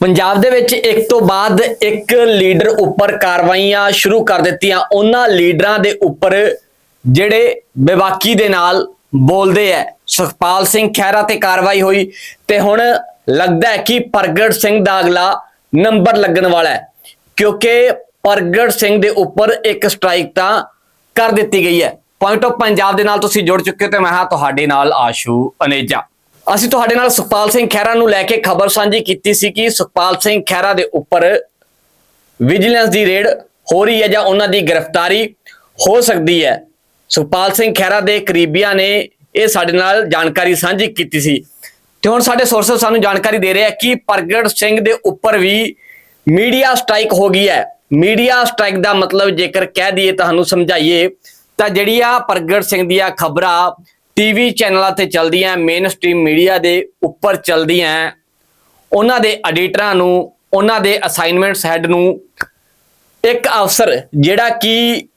ਪੰਜਾਬ ਦੇ ਵਿੱਚ ਇੱਕ ਤੋਂ ਬਾਅਦ ਇੱਕ ਲੀਡਰ ਉੱਪਰ ਕਾਰਵਾਈਆਂ ਸ਼ੁਰੂ ਕਰ ਦਿੱਤੀਆਂ। ਉਹਨਾਂ ਲੀਡਰਾਂ ਦੇ ਉੱਪਰ ਜਿਹੜੇ ਬੇਬਾਕੀ ਦੇ ਨਾਲ ਬੋਲਦੇ ਐ, ਸੁਖਪਾਲ ਸਿੰਘ ਖਹਿਰਾ ਤੇ ਕਾਰਵਾਈ ਹੋਈ ਤੇ ਹੁਣ ਲੱਗਦਾ ਹੈ ਕਿ ਪ੍ਰਗਟ ਸਿੰਘ ਦਾ ਅਗਲਾ ਨੰਬਰ ਲੱਗਣ ਵਾਲਾ ਹੈ ਕਿਉਂਕਿ ਪ੍ਰਗਟ ਸਿੰਘ ਦੇ ਉੱਪਰ ਇੱਕ ਸਟ੍ਰਾਈਕ ਤਾਂ ਕਰ ਦਿੱਤੀ ਗਈ ਹੈ ਪੁਆਇੰਟ ਆਫ ਪੰਜਾਬ ਦੇ ਨਾਲ ਤੁਸੀਂ ਜੁੜ ਚੁੱਕੇ ਹੋ ਤੇ ਮੈਂ ਹਾਂ ਤੁਹਾਡੇ ਨਾਲ ਆਸ਼ੂ ਅਨੇਜਾ। ਅਸੀਂ ਤੁਹਾਡੇ ਨਾਲ ਸੁਖਪਾਲ ਸਿੰਘ ਖਹਿਰਾ ਨੂੰ ਲੈ ਕੇ ਖਬਰ ਸਾਂਝੀ ਕੀਤੀ ਸੀ ਕਿ ਸੁਖਪਾਲ ਸਿੰਘ ਖਹਿਰਾ ਦੇ ਉੱਪਰ ਵਿਜੀਲੈਂਸ ਦੀ ਰੇਡ ਹੋ ਰਹੀ ਹੈ ਜਾਂ ਉਹਨਾਂ ਦੀ ਗ੍ਰਿਫਤਾਰੀ ਹੋ ਸਕਦੀ ਹੈ। ਸੁਖਪਾਲ ਸਿੰਘ ਖਹਿਰਾ ਦੇ ਕਰੀਬੀਆਂ ਨੇ ਇਹ ਸਾਡੇ ਨਾਲ ਜਾਣਕਾਰੀ ਸਾਂਝੀ ਕੀਤੀ ਸੀ। ਤੇ ਹੁਣ ਸਾਡੇ ਸੋਰਸਸ ਸਾਨੂੰ ਜਾਣਕਾਰੀ ਦੇ ਰਿਹਾ ਕਿ ਪ੍ਰਗਟ ਸਿੰਘ ਦੇ ਉੱਪਰ ਵੀ ਮੀਡੀਆ ਸਟ੍ਰਾਈਕ ਹੋ ਗਈ ਹੈ। ਮੀਡੀਆ ਸਟ੍ਰਾਈਕ ਦਾ ਮਤਲਬ ਜੇਕਰ ਕਹਿ ਦਈਏ ਤੁਹਾਨੂੰ ਸਮਝਾਈਏ, ਤਾਂ ਜਿਹੜੀਆਂ ਪ੍ਰਗਟ ਸਿੰਘ ਦੀਆਂ ਖਬਰਾਂ ਟੀਵੀ ਚੈਨਲਾਂ ਤੇ ਚੱਲਦੀਆਂ ਮੇਨ ਸਟ੍ਰੀਮ ਮੀਡੀਆ ਦੇ ਉੱਪਰ ਚੱਲਦੀਆਂ, ਉਹਨਾਂ ਦੇ ਐਡੀਟਰਾਂ ਨੂੰ, ਉਹਨਾਂ ਦੇ ਅਸਾਈਨਮੈਂਟਸ ਹੈੱਡ ਨੂੰ ਇੱਕ ਅਫਸਰ ਜਿਹੜਾ ਕਿ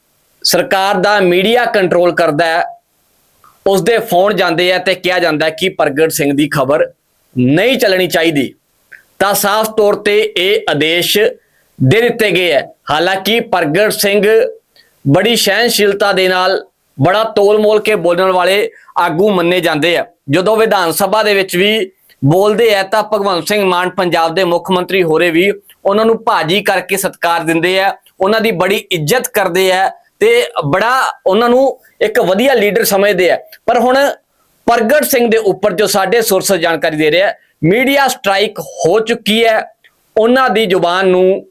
ਸਰਕਾਰ ਦਾ ਮੀਡੀਆ ਕੰਟਰੋਲ ਕਰਦਾ ਹੈ ਉਸ ਦੇ ਫੋਨ ਜਾਂਦੇ ਆ ਤੇ ਕਿਹਾ ਜਾਂਦਾ ਕਿ ਪ੍ਰਗਟ ਸਿੰਘ ਦੀ ਖਬਰ ਨਹੀਂ ਚੱਲਣੀ ਚਾਹੀਦੀ। ਤਾਂ ਸਾਫ਼ ਤੌਰ ਤੇ ਇਹ ਆਦੇਸ਼ ਦੇ ਦਿੱਤੇ ਗਏ ਹੈ। ਹਾਲਾਂਕਿ ਪ੍ਰਗਟ ਸਿੰਘ ਬੜੀ ਸਹਿਨਸ਼ੀਲਤਾ ਦੇ ਨਾਲ ਬੜਾ ਤੋਲ-ਮੋਲ ਕੇ ਬੋਲਣ ਵਾਲੇ ਆਗੂ ਮੰਨੇ ਜਾਂਦੇ ਆ। ਜਦੋਂ ਵਿਧਾਨ ਸਭਾ ਦੇ ਵਿੱਚ ਵੀ ਬੋਲਦੇ ਆ, ਤਾਂ ਭਗਵੰਤ ਸਿੰਘ ਮਾਨ ਪੰਜਾਬ ਦੇ ਮੁੱਖ ਮੰਤਰੀ ਹੋਰੇ ਵੀ ਉਹਨਾਂ ਨੂੰ ਭਾਜੀ ਕਰਕੇ ਸਤਿਕਾਰ ਦਿੰਦੇ ਆ। ਉਹਨਾਂ ਦੀ ਬੜੀ ਇੱਜ਼ਤ ਕਰਦੇ ਆ ਤੇ ਬੜਾ ਉਹਨਾਂ ਨੂੰ ਇੱਕ ਵਧੀਆ ਲੀਡਰ ਸਮਝਦੇ ਆ। ਪਰ ਹੁਣ ਪ੍ਰਗਟ ਸਿੰਘ ਦੇ ਉੱਪਰ ਜੋ ਸਾਡੇ ਸੋਰਸ ਜਾਣਕਾਰੀ ਦੇ ਰਿਹਾ, ਮੀਡੀਆ ਸਟ੍ਰਾਈਕ ਹੋ ਚੁੱਕੀ ਹੈ। ਉਹਨਾਂ ਦੀ ਜ਼ੁਬਾਨ ਨੂੰ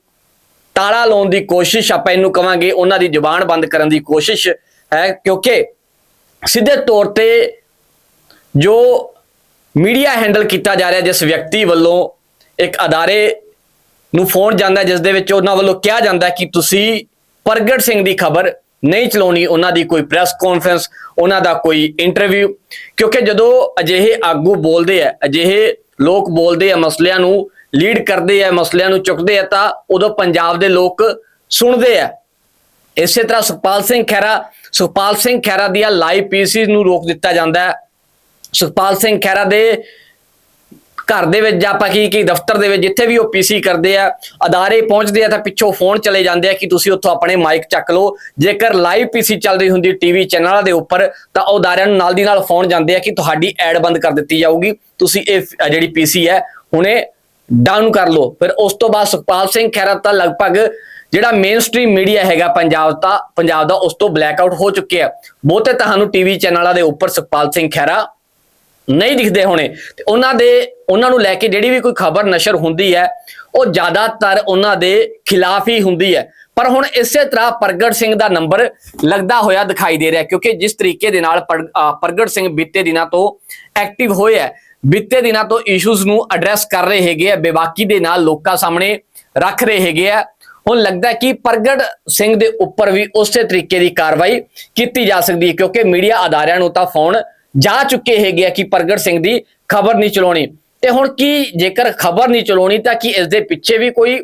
ਤਾਲਾ ਲਾਉਣ ਦੀ ਕੋਸ਼ਿਸ਼ ਆਪਾਂ ਇਹਨੂੰ ਕਵਾਂਗੇ। ਉਹਨਾਂ ਦੀ ਜ਼ੁਬਾਨ ਬੰਦ ਕਰਨ ਦੀ ਕੋਸ਼ਿਸ਼ ਹੈ ਕਿਉਂਕਿ ਸਿੱਧੇ ਤੌਰ ਤੇ ਜੋ ਮੀਡੀਆ ਹੈਂਡਲ ਕੀਤਾ ਜਾ ਰਿਹਾ, ਜਿਸ ਵਿਅਕਤੀ ਵੱਲੋਂ ਇੱਕ ਅਦਾਰੇ ਨੂੰ ਫੋਨ ਜਾਂਦਾ, ਜਿਸ ਦੇ ਵਿੱਚ ਉਹਨਾਂ ਵੱਲੋਂ ਕਿਹਾ ਜਾਂਦਾ ਕਿ ਤੁਸੀਂ ਪ੍ਰਗਟ ਸਿੰਘ ਦੀ ਖਬਰ ਨਹੀਂ ਚਲਾਉਣੀ, ਉਹਨਾਂ ਦੀ ਕੋਈ ਪ੍ਰੈਸ ਕਾਨਫਰੰਸ, ਉਹਨਾਂ ਦਾ ਕੋਈ ਇੰਟਰਵਿਊ, ਕਿਉਂਕਿ ਜਦੋਂ ਅਜਿਹੇ ਆਗੂ ਬੋਲਦੇ ਆ, ਅਜਿਹੇ ਲੋਕ ਬੋਲਦੇ ਆ, ਮਸਲਿਆਂ ਨੂੰ ਲੀਡ ਕਰਦੇ ਆ, ਮਸਲਿਆਂ ਨੂੰ ਚੁੱਕਦੇ ਆ, ਤਾਂ ਉਦੋਂ ਪੰਜਾਬ ਦੇ ਲੋਕ ਸੁਣਦੇ ਆ। ਇਸੇ ਤਰ੍ਹਾਂ ਸੁਖਪਾਲ ਸਿੰਘ ਖਹਿਰਾ ਸੁਖਪਾਲ ਸਿੰਘ ਖਹਿਰਾ ਦੀਆਂ ਲਾਈਵ ਪੀਸੀ ਨੂੰ ਰੋਕ ਦਿੱਤਾ ਜਾਂਦਾ ਹੈ। ਸੁਖਪਾਲ ਸਿੰਘ ਖਹਿਰਾ ਦੇ ਘਰ ਦੇ ਵਿੱਚ ਜਾਂ ਆਪਾਂ ਕੀ ਕੀ ਦਫ਼ਤਰ ਦੇ ਵਿੱਚ ਜਿੱਥੇ ਵੀ ਉਹ ਪੀਸੀ ਕਰਦੇ ਆ ਅਦਾਰੇ ਪਹੁੰਚਦੇ ਆ ਤਾਂ ਪਿੱਛੋਂ ਫੋਨ ਚਲੇ ਜਾਂਦੇ ਆ ਕਿ ਤੁਸੀਂ ਉੱਥੋਂ ਆਪਣੇ ਮਾਈਕ ਚੱਕ ਲਓ। ਜੇਕਰ ਲਾਈਵ ਪੀਸੀ ਚੱਲ ਰਹੀ ਹੁੰਦੀ ਟੀਵੀ ਚੈਨਲਾਂ ਦੇ ਉੱਪਰ ਤਾਂ ਉਹ ਅਦਾਰਿਆਂ ਨੂੰ ਨਾਲ ਦੀ ਨਾਲ ਫੋਨ ਜਾਂਦੇ ਆ ਕਿ ਤੁਹਾਡੀ ਐਡ ਬੰਦ ਕਰ ਦਿੱਤੀ ਜਾਊਗੀ। ਤੁਸੀਂ ਇਹ ਅ, ਜਿਹੜੀ ਪੀਸੀ ਹੈ ਹੁਣੇ ਡਾਊਨ ਕਰ ਲਓ। ਫਿਰ ਉਸ ਤੋਂ ਬਾਅਦ ਸੁਖਪਾਲ ਸਿੰਘ ਖਹਿਰਾ ਤਾਂ ਲਗਭਗ ਜਿਹੜਾ ਮੇਨ ਸਟ੍ਰੀਮ ਮੀਡੀਆ ਹੈਗਾ ਪੰਜਾਬ ਦਾ ਪੰਜਾਬ ਦਾ ਉਸ ਤੋਂ ਬਲੈਕ ਆਊਟ ਹੋ ਚੁੱਕਿਆ ਬਹੁਤੇ ਤੁਹਾਨੂੰ ਟੀਵੀ ਚੈਨਲਾਂ ਦੇ ਉੱਪਰ ਸੁਖਪਾਲ ਸਿੰਘ ਖਹਿਰਾ ਨਹੀਂ ਦਿਖਦੇ ਹੋਣੇ। ਤੇ ਉਹਨਾਂ ਦੇ, ਉਹਨਾਂ ਨੂੰ ਲੈ ਕੇ ਜਿਹੜੀ ਵੀ ਕੋਈ ਖਬਰ ਨਸ਼ਰ ਹੁੰਦੀ ਹੈ, ਉਹ ਜ਼ਿਆਦਾਤਰ ਉਹਨਾਂ ਦੇ ਖਿਲਾਫ ਹੀ ਹੁੰਦੀ ਹੈ। ਪਰ ਹੁਣ ਇਸੇ ਤਰ੍ਹਾਂ ਪ੍ਰਗਟ ਸਿੰਘ ਦਾ ਨੰਬਰ ਲੱਗਦਾ ਹੋਇਆ ਦਿਖਾਈ ਦੇ ਰਿਹਾ, ਕਿਉਂਕਿ ਜਿਸ ਤਰੀਕੇ ਦੇ ਨਾਲ ਪ੍ਰਗਟ ਸਿੰਘ ਬੀਤੇ ਦਿਨਾਂ ਤੋਂ ਐਕਟਿਵ ਹੋਏ ਹੈ, ਬੀਤੇ ਦਿਨਾਂ ਤੋਂ ਇਸ਼ੂਜ਼ ਨੂੰ ਐਡਰੈਸ ਕਰ ਰਹੇ ਹੈਗੇ ਆ ਬੇਬਾਕੀ ਦੇ ਨਾਲ ਲੋਕਾਂ ਸਾਹਮਣੇ ਰੱਖ ਰਹੇ ਹੈਗੇ ਆ। ਹੁਣ ਲੱਗਦਾ ਕਿ ਪ੍ਰਗਟ ਸਿੰਘ ਦੇ ਉੱਪਰ ਵੀ ਉਸੇ ਤਰੀਕੇ ਦੀ ਕਾਰਵਾਈ ਕੀਤੀ ਜਾ ਸਕਦੀ ਹੈ, ਕਿਉਂਕਿ ਮੀਡੀਆ ਅਦਾਰਿਆਂ ਨੂੰ ਤਾਂ ਫੋਨ ਜਾ ਚੁੱਕੇ ਹੈਗੇ ਆ ਕਿ ਪ੍ਰਗਟ ਸਿੰਘ ਦੀ ਖਬਰ ਨਹੀਂ ਚਲਾਉਣੀ। ਤੇ ਹੁਣ ਕੀ ਜੇਕਰ ਖਬਰ ਨਹੀਂ ਚਲਾਉਣੀ, ਤਾਂ ਕੀ ਇਸ ਦੇ ਪਿੱਛੇ ਵੀ ਕੋਈ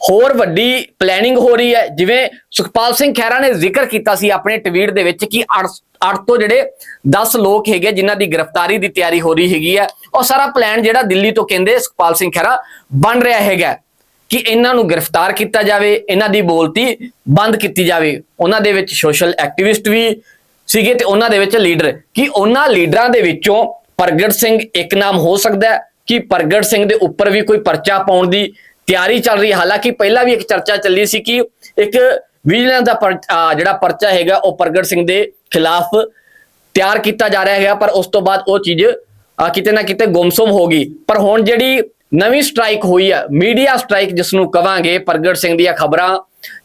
ਹੋਰ ਵੱਡੀ ਪਲੈਨਿੰਗ ਹੋ ਰਹੀ ਹੈ? ਜਿਵੇਂ ਸੁਖਪਾਲ ਸਿੰਘ ਖਹਿਰਾ ਨੇ ਜ਼ਿਕਰ ਕੀਤਾ ਸੀ ਆਪਣੇ ਟਵੀਟ ਦੇ ਵਿੱਚ ਕਿ 8 8 ਤੋਂ ਜਿਹੜੇ 10 ਲੋਕ ਹੈਗੇ ਜਿਨ੍ਹਾਂ ਦੀ ਗ੍ਰਿਫਤਾਰੀ ਦੀ ਤਿਆਰੀ ਹੋ ਰਹੀ ਹੈਗੀ ਹੈ, ਉਹ ਸਾਰਾ ਪਲਾਨ ਜਿਹੜਾ ਦਿੱਲੀ ਤੋਂ ਕਹਿੰਦੇ ਸੁਖਪਾਲ ਸਿੰਘ ਖਹਿਰਾ ਬਣ ਰਿਹਾ ਹੈਗਾ ਕਿ ਇਹਨਾਂ ਨੂੰ ਗ੍ਰਿਫਤਾਰ ਕੀਤਾ ਜਾਵੇ, ਇਹਨਾਂ ਦੀ ਬੋਲਤੀ ਬੰਦ ਕੀਤੀ ਜਾਵੇ। ਉਹਨਾਂ ਦੇ ਵਿੱਚ ਸੋਸ਼ਲ ਐਕਟਿਵਿਸਟ ਵੀ ਸੀਗੇ ਤੇ ਉਹਨਾਂ ਦੇ ਵਿੱਚ ਲੀਡਰ ਕਿ ਉਹਨਾਂ ਲੀਡਰਾਂ ਦੇ ਵਿੱਚੋਂ ਪ੍ਰਗਟ ਸਿੰਘ ਇੱਕ ਨਾਮ ਹੋ ਸਕਦਾ ਕਿ ਪ੍ਰਗਟ ਸਿੰਘ ਦੇ ਉੱਪਰ ਵੀ ਕੋਈ ਪਰਚਾ ਪਾਉਣ ਦੀ ਤਿਆਰੀ ਚੱਲ ਰਹੀ ਹੈ। ਹਾਲਾਂਕਿ ਪਹਿਲਾਂ ਵੀ ਇੱਕ ਚਰਚਾ ਚੱਲੀ ਸੀ ਕਿ ਇੱਕ ਵਿਜੀਲੈਂਸ ਦਾ ਪਰ- ਜਿਹੜਾ ਪਰਚਾ ਹੈਗਾ, ਉਹ ਪ੍ਰਗਟ ਸਿੰਘ ਦੇ ਖਿਲਾਫ ਤਿਆਰ ਕੀਤਾ ਜਾ ਰਿਹਾ ਹੈਗਾ, ਪਰ ਉਸ ਤੋਂ ਬਾਅਦ ਉਹ ਚੀਜ਼ ਕਿਤੇ ਨਾ ਕਿਤੇ ਗੁੰਮਸੁਮ ਹੋ ਗਈ। ਪਰ ਹੁਣ ਜਿਹੜੀ ਨਵੀਂ ਸਟ੍ਰਾਈਕ ਹੋਈ ਆ, ਮੀਡੀਆ ਸਟ੍ਰਾਈਕ ਜਿਸ ਨੂੰ ਕਵਾਂਗੇ, ਪ੍ਰਗਟ ਸਿੰਘ ਦੀਆਂ ਖਬਰਾਂ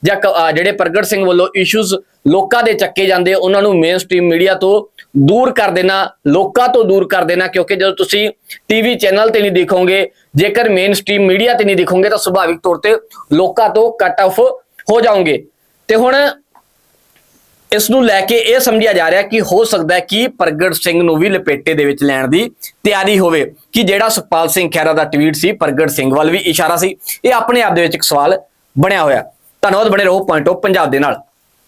ਜਾਂ ਕ- ਜਿਹੜੇ ਪ੍ਰਗਟ ਸਿੰਘ ਵੱਲੋਂ ਇਸ਼ੂਜ਼ ਲੋਕਾਂ ਦੇ ਚੱਕੇ ਜਾਂਦੇ ਉਹਨਾਂ ਨੂੰ ਮੇਨ ਸਟ੍ਰੀਮ ਮੀਡੀਆ ਤੋਂ ਦੂਰ ਕਰ ਦੇਣਾ, ਲੋਕਾਂ ਤੋਂ ਦੂਰ ਕਰ ਦੇਣਾ, ਕਿਉਂਕਿ ਜਦੋਂ ਤੁਸੀਂ ਟੀਵੀ ਚੈਨਲ ਤੇ ਨਹੀਂ ਦੇਖੋਗੇ, ਜੇਕਰ ਮੇਨ ਸਟ੍ਰੀਮ ਮੀਡੀਆ ਤੇ ਨਹੀਂ ਦੇਖੋਗੇ, ਤਾਂ ਸੁਭਾਵਿਕ ਤੌਰ ਤੇ ਲੋਕਾਂ ਤੋਂ ਕੱਟ ਆਫ ਹੋ ਜਾਓਗੇ। ਤੇ ਹੁਣ ਇਸ ਨੂੰ ਲੈ ਕੇ ਇਹ ਸਮਝਿਆ ਜਾ ਰਿਹਾ ਕਿ ਹੋ ਸਕਦਾ ਹੈ ਕਿ ਪ੍ਰਗਟ ਸਿੰਘ ਨੂੰ ਵੀ ਲਪੇਟੇ ਦੇ ਵਿੱਚ ਲੈਣ ਦੀ ਤਿਆਰੀ ਹੋਵੇ, ਕਿ ਜਿਹੜਾ ਸੁਖਪਾਲ ਸਿੰਘ ਖਹਿਰਾ ਦਾ ਟਵੀਟ ਸੀ, ਪ੍ਰਗਟ ਸਿੰਘ ਵੱਲ ਵੀ ਇਸ਼ਾਰਾ ਸੀ। ਇਹ ਆਪਣੇ ਆਪ ਦੇ ਵਿੱਚ ਇੱਕ ਸਵਾਲ ਬਣਿਆ ਹੋਇਆ। ਧੰਨਵਾਦ ਬਣੇ ਰਹੋ ਪੁਆਇੰਟ ਆਫ ਪੰਜਾਬ ਦੇ ਨਾਲ।